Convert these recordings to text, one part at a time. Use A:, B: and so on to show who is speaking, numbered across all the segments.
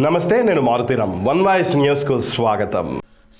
A: నమస్తే నేను Maruthi Ram one voice న్యూస్కు స్వాగతం.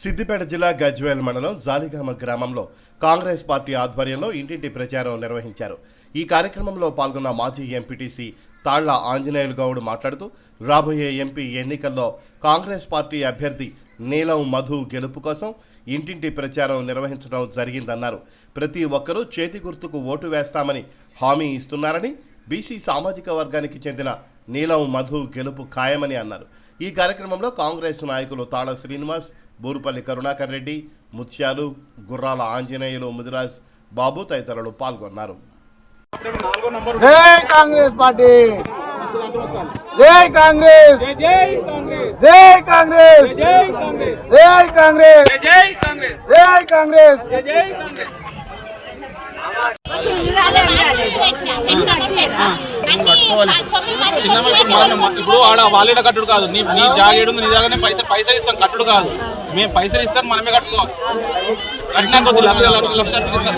B: సిద్దిపేట జిల్లా గజ్వేల్ మండలం జాలిగామ గ్రామంలో కాంగ్రెస్ పార్టీ ఆధ్వర్యంలో ఇంటింటి ప్రచారం నిర్వహించారు. ఈ కార్యక్రమంలో పాల్గొన్న మాజీ ఎంపీటీసీ తాళ్ళ ఆంజనేయులు గౌడ్ మాట్లాడుతూ రాబోయే ఎంపీ ఎన్నికల్లో కాంగ్రెస్ పార్టీ అభ్యర్థి నీలం మధు గెలుపు కోసం ఇంటింటి ప్రచారం నిర్వహించడం జరిగిందన్నారు. ప్రతి ఒక్కరూ చేతి గుర్తుకు ఓటు వేస్తామని హామీ ఇస్తున్నారని బీసీ సామాజిక వర్గానికి చెందిన నీలం మధు గెలుపు ఖాయమని అన్నారు. ఈ కార్యక్రమంలో కాంగ్రెస్ నాయకులు తాళ శ్రీనివాస్ బూరుపల్లి కరుణాకర్ రెడ్డి ముత్యాలు గుర్రాల ఆంజనేయులు ముదిరాజ్ బాబు తదితరులు పాల్గొన్నారు.
C: జై కాంగ్రెస్ పార్టీ! జై కాంగ్రెస్! జై కాంగ్రెస్! జై కాంగ్రెస్! జై కాంగ్రెస్!
D: చిన్న ఇప్పుడు మనం ఇప్పుడు ఆడ వాళ్ళేడ కట్టుడు కాదు. నీ నీ జాగేడు నీ జాగానే పైసలు పైసలు ఇస్తాం కట్టుడు కాదు. మేము పైసలు ఇస్తాం మనమే కట్టుకోవాలి. కట్టినా కొద్ది లక్ష లక్ష లక్ష